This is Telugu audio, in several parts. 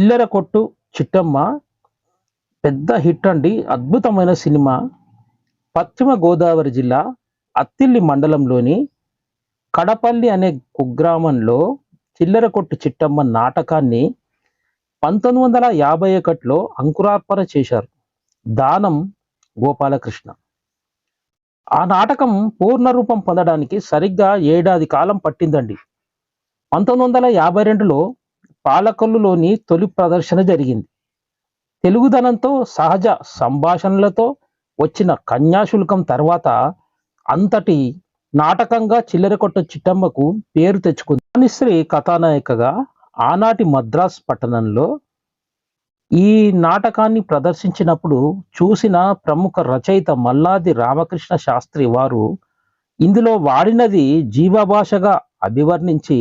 చిల్లర కొట్టు చిట్టమ్మ పెద్ద హిట్ అండి. అద్భుతమైన సినిమా. పశ్చిమ గోదావరి జిల్లా అత్తిల్లి మండలంలోని కడపల్లి అనే కుగ్రామంలో చిల్లర కొట్టు చిట్టమ్మ నాటకాన్ని పంతొమ్మిది వందల యాభై ఒకటిలో అంకురార్పణ చేశారు దానం గోపాలకృష్ణ. ఆ నాటకం పూర్ణ రూపం పొందడానికి సరిగ్గా ఏడాది కాలం పట్టిందండి. పంతొమ్మిది వందల యాభై రెండులో పాలకొల్లులోని తొలి ప్రదర్శన జరిగింది. తెలుగుదనంతో సహజ సంభాషణలతో వచ్చిన కన్యాశుల్కం తర్వాత అంతటి నాటకంగా చిల్లరకొట్ట చిట్టమ్మకు పేరు తెచ్చుకుంది. వాణిశ్రీ కథానాయికగా ఆనాటి మద్రాస్ పట్టణంలో ఈ నాటకాన్ని ప్రదర్శించినప్పుడు చూసిన ప్రముఖ రచయిత మల్లాది రామకృష్ణ శాస్త్రి వారు ఇందులో వాడినది జీవభాషగా అభివర్ణించి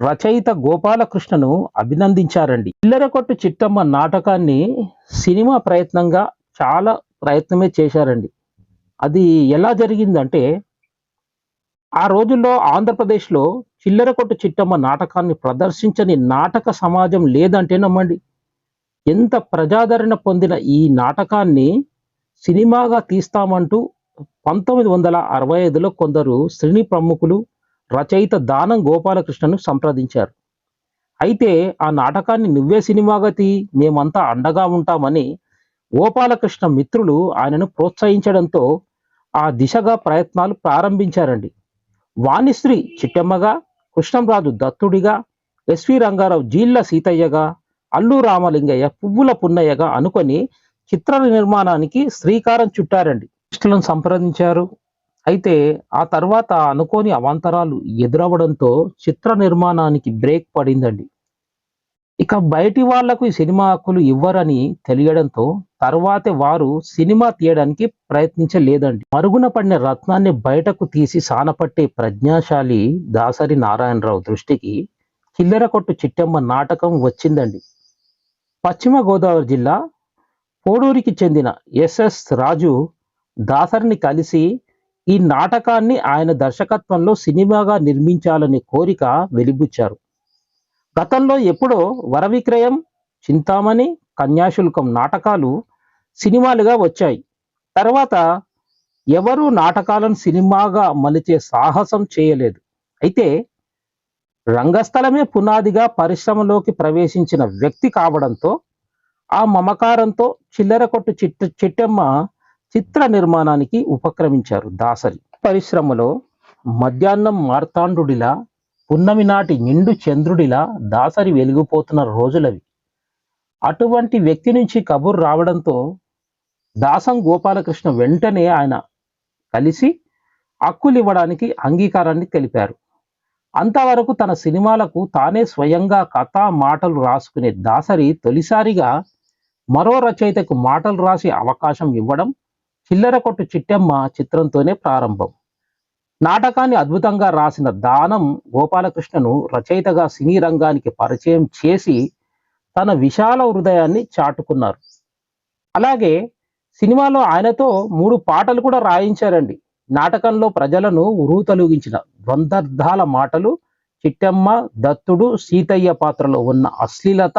రచయిత గోపాలకృష్ణను అభినందించారండి. చిల్లరకొట్టు చిట్టమ్మ నాటకాన్ని సినిమా ప్రయత్నంగా చాలా ప్రయత్నమే చేశారండి. అది ఎలా జరిగిందంటే ఆ రోజుల్లో ఆంధ్రప్రదేశ్లో చిల్లరకొట్టు చిట్టమ్మ నాటకాన్ని ప్రదర్శించని నాటక సమాజం లేదంటే నమ్మండి. ఎంత ప్రజాదరణ పొందిన ఈ నాటకాన్ని సినిమాగా తీస్తామంటూ పంతొమ్మిది వందల అరవై ఐదులో కొందరు శ్రీని ప్రముఖులు రచయిత దానం గోపాలకృష్ణను సంప్రదించారు. అయితే ఆ నాటకాన్ని నువ్వే సినిమాగా తీ మేమంతా అండగా ఉంటామని గోపాలకృష్ణ మిత్రులు ఆయనను ప్రోత్సహించడంతో ఆ దిశగా ప్రయత్నాలు ప్రారంభించారండి. వాణిశ్రీ చిట్టమ్మగా కృష్ణంరాజు దత్తుడిగా ఎస్వి రంగారావు జీళ్ళ సీతయ్యగా అల్లు రామలింగయ్య పువ్వుల పున్నయ్యగా అనుకొని చిత్ర నిర్మాణానికి శ్రీకారం చుట్టారండి. కృష్ణులను సంప్రదించారు. అయితే ఆ తర్వాత అనుకోని అవాంతరాలు ఎదురవ్వడంతో చిత్ర నిర్మాణానికి బ్రేక్ పడిందండి. ఇక బయటి వాళ్ళకు ఈ సినిమా హక్కులు ఇవ్వరని తెలియడంతో తర్వాతే వారు సినిమా తీయడానికి ప్రయత్నించలేదండి. మరుగున పడిన రత్నాన్ని బయటకు తీసి సానపట్టే ప్రజ్ఞాశాలి దాసరి నారాయణరావు దృష్టికి చిల్లర కొట్టు చిట్టమ్మ నాటకం వచ్చిందండి. పశ్చిమ గోదావరి జిల్లా పోడూరికి చెందిన ఎస్ఎస్ రాజు దాసరిని కలిసి ఈ నాటకాన్ని ఆయన దర్శకత్వంలో సినిమాగా నిర్మించాలనే కోరిక వెలిబుచ్చారు. గతంలో ఎప్పుడో వరవిక్రయం చింతామణి కన్యాశుల్కం నాటకాలు సినిమాలుగా వచ్చాయి. తర్వాత ఎవరూ నాటకాలను సినిమాగా మలిచే సాహసం చేయలేదు. అయితే రంగస్థలమే పునాదిగా పరిశ్రమలోకి ప్రవేశించిన వ్యక్తి కావడంతో ఆ మమకారంతో చిల్లర కొట్టు చిట్ట చిట్టమ్మ చిత్ర నిర్మాణానికి ఉపక్రమించారు దాసరి. పరిశ్రమలో మధ్యాహ్నం మార్తాండుడిలా పున్నమి నాటి నిండు చంద్రుడిలా దాసరి వెలిగిపోతున్న రోజులవి. అటువంటి వ్యక్తి నుంచి కబుర్ రావడంతో దాసం గోపాలకృష్ణ వెంటనే ఆయన కలిసి హక్కులు ఇవ్వడానికి అంగీకారాన్ని తెలిపారు. అంతవరకు తన సినిమాలకు తానే స్వయంగా కథ మాటలు రాసుకునే దాసరి తొలిసారిగా మరో రచయితకు మాటలు రాసే అవకాశం ఇవ్వడం చిల్లర కొట్టు చిట్టమ్మ చిత్రంతోనే ప్రారంభం. నాటకాన్ని అద్భుతంగా రాసిన దానం గోపాలకృష్ణను రచయితగా సినీ రంగానికి పరిచయం చేసి తన విశాల హృదయాన్ని చాటుకున్నారు. అలాగే సినిమాలో ఆయనతో మూడు పాటలు కూడా రాయించారండి. నాటకంలో ప్రజలను ఉరుతలుగించిన ద్వంద్వర్థాల మాటలు చిట్టమ్మ దత్తుడు సీతయ్య పాత్రలో ఉన్న అశ్లీలత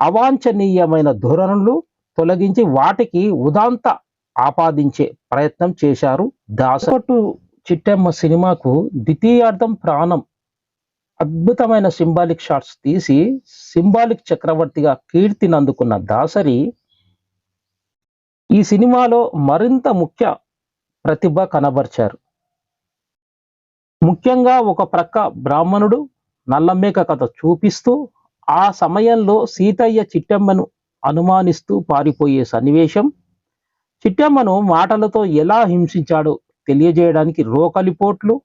అవాంఛనీయమైన ధోరణులు తొలగించి వాటికి ఉదాంత ఆపాదించే ప్రయత్నం చేశారు. దాసపట్టు చిట్టమ్మ సినిమాకు ద్వితీయార్థం ప్రాణం. అద్భుతమైన సింబాలిక్ షాట్స్ తీసి సింబాలిక్ చక్రవర్తిగా కీర్తిని అందుకున్న దాసరి ఈ సినిమాలో మరింత ముఖ్య ప్రతిభ కనబర్చారు. ముఖ్యంగా ఒక ప్రక్క బ్రాహ్మణుడు నల్లమేక కథ చూపిస్తూ ఆ సమయంలో సీతయ్య చిట్టమ్మను అనుమానిస్తూ పారిపోయే సన్నివేశం చిట్టమ్మను మాటలతో ఎలా హింసించాడో తెలియజేయడానికి రోకలిపోట్లు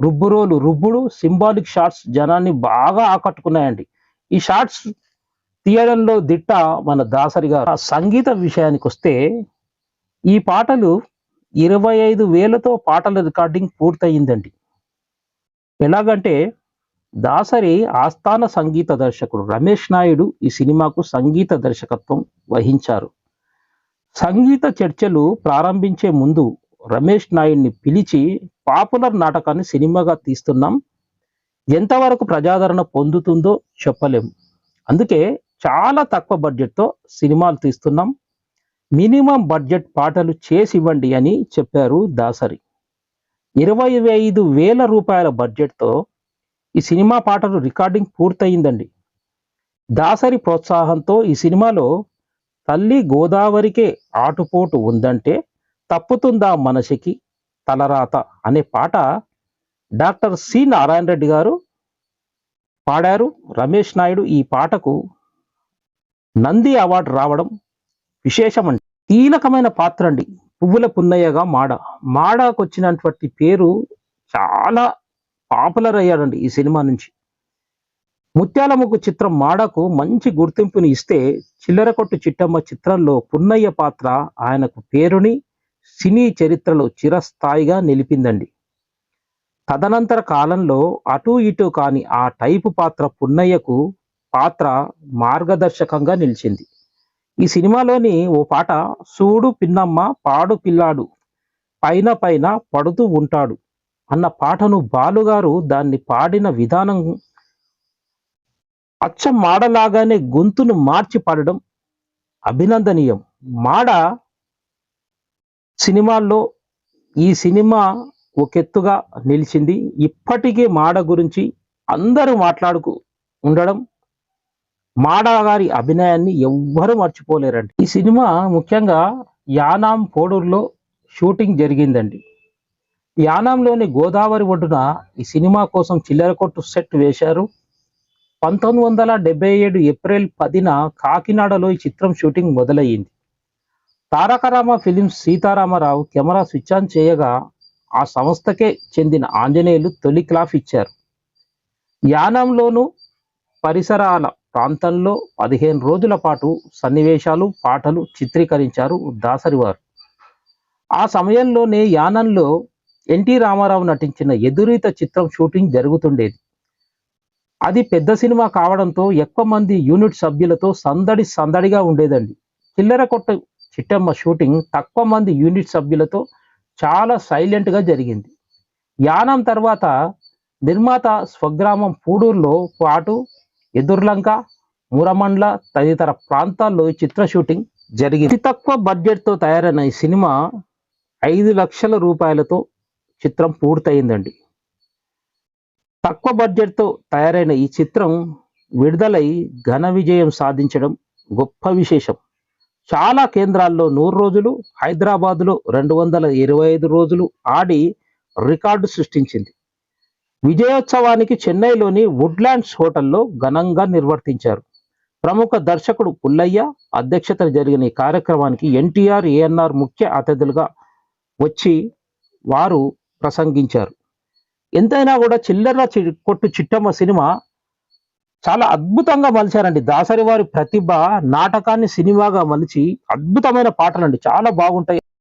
రుబ్బురోలు రుబ్బుడు సింబాలిక్ షార్ట్స్ జనాన్ని బాగా ఆకట్టుకున్నాయండి. ఈ షార్ట్స్ తీయడంలో దిట్ట మన దాసరి గారు. సంగీత విషయానికి వస్తే ఈ పాటలు ఇరవై ఐదు వేలతో పాటల రికార్డింగ్ పూర్తయిందండి. ఎలాగంటే దాసరి ఆస్థాన సంగీత దర్శకుడు రమేష్ నాయుడు ఈ సినిమాకు సంగీత దర్శకత్వం వహించారు. సంగీత చర్చలు ప్రారంభించే ముందు రమేష్ నాయుడిని పిలిచి పాపులర్ నాటకాన్ని సినిమాగా తీస్తున్నాం. ఎంతవరకు ప్రజాదరణ పొందుతుందో చెప్పలేము అందుకే చాలా తక్కువ బడ్జెట్తో సినిమాలు తీస్తున్నాం. మినిమం బడ్జెట్ పాటలు చేసి ఇవ్వండి అని చెప్పారు దాసరి. ఇరవై ఐదు వేల రూపాయల బడ్జెట్తో ఈ సినిమా పాటలు రికార్డింగ్ పూర్తయిందండి. దాసరి ప్రోత్సాహంతో ఈ సినిమాలో తల్లి గోదావరికే ఆటుపోటు ఉందంటే తప్పుతుందా మనిషికి తలరాత అనే పాట డాక్టర్ సి నారాయణ రెడ్డి గారు పాడారు. రమేష్ నాయుడు ఈ పాటకు నంది అవార్డు రావడం విశేషమండి. కీలకమైన పాత్ర అండి పువ్వుల పున్నయ్యగా మాడ. మాడకు వచ్చినటువంటి పేరు చాలా పాపులర్ అయ్యాడండి ఈ సినిమా నుంచి. ముత్యాలముగ్గు చిత్రం మాడకు మంచి గుర్తింపుని ఇస్తే చిల్లర కొట్టు చిట్టమ్మ చిత్రంలో పున్నయ్య పాత్ర ఆయనకు పేరుని సినీ చరిత్రలో చిరస్థాయిగా నిలిపిందండి. తదనంతర కాలంలో అటూ ఇటూ కాని ఆ టైపు పాత్ర పున్నయ్యకు పాత్ర మార్గదర్శకంగా నిలిచింది. ఈ సినిమాలోని ఓ పాట సూడు పిన్నమ్మ పాడు పిల్లాడు పైన పైన పడుతూ ఉంటాడు అన్న పాటను బాలుగారు దాన్ని పాడిన విధానం అచ్చ మాడలాగానే గొంతును మార్చి పాడడం అభినందనీయం. మాడ సినిమాల్లో ఈ సినిమా ఒకెత్తుగా నిలిచింది. ఇప్పటికే మాడ గురించి అందరూ మాట్లాడుకు ఉండడం మాడ గారి అభినయాన్ని ఎవ్వరూ మర్చిపోలేరండి. ఈ సినిమా ముఖ్యంగా యానాం పోడూరులో షూటింగ్ జరిగిందండి. యానాంలోని గోదావరి ఒడ్డున ఈ సినిమా కోసం చిల్లర కొట్టు సెట్ వేశారు. పంతొమ్మిది వందల డెబ్బై ఏడు ఏప్రిల్ పదిన కాకినాడలో ఈ చిత్రం షూటింగ్ మొదలయ్యింది. Tarakarama films Seetharama Rao camera switch on చేయగా ఆ సంస్థకే చెందిన ఆంజనేయులు తొలి క్లాఫ్ ఇచ్చారు. యానంలోను పరిసరాల ప్రాంతంలో పదిహేను రోజుల పాటు సన్నివేశాలు పాటలు చిత్రీకరించారు దాసరి వారు ఆ సమయంలోనే యానంలో ఎన్టీ రామారావు నటించిన ఎదురీత చిత్రం షూటింగ్ జరుగుతుండేది. అది పెద్ద సినిమా కావడంతో ఎక్కువ మంది యూనిట్ సభ్యులతో సందడి సందడిగా ఉండేదండి. చిల్లర కొట్ట చిట్టమ్మ షూటింగ్ తక్కువ మంది యూనిట్ సభ్యులతో చాలా సైలెంట్గా జరిగింది. యానం తర్వాత నిర్మాత స్వగ్రామం పూడూరులో పాటు ఎదుర్లంక మురమండ్ల తదితర ప్రాంతాల్లో ఈ చిత్ర షూటింగ్ జరిగింది. అతి తక్కువ బడ్జెట్తో తయారైన ఈ సినిమా ఐదు లక్షల రూపాయలతో చిత్రం పూర్తయిందండి. తక్కువ బడ్జెట్తో తయారైన ఈ చిత్రం విడుదలై ఘన విజయం సాధించడం గొప్ప విశేషం. చాలా కేంద్రాల్లో నూరు రోజులు హైదరాబాదులో రెండు వందల ఇరవై ఐదు రోజులు ఆడి రికార్డు సృష్టించింది. విజయోత్సవానికి చెన్నైలోని వుడ్లాండ్స్ హోటల్లో ఘనంగా నిర్వర్తించారు. ప్రముఖ దర్శకుడు పుల్లయ్య అధ్యక్షతన జరిగిన ఈ కార్యక్రమానికి ఎన్టీఆర్ ఏఎన్ఆర్ ముఖ్య అతిథులుగా వచ్చి వారు ప్రసంగించారు. ఎంతైనా కూడా చిల్లర చి- కొట్టు చిట్టమ్మ సినిమా చాలా అద్భుతంగా మలిచారండి. దాసరి వారి ప్రతిభ నాటకాన్ని సినిమాగా మలిచి అద్భుతమైన పాటలండి. చాలా బాగుంటాయి.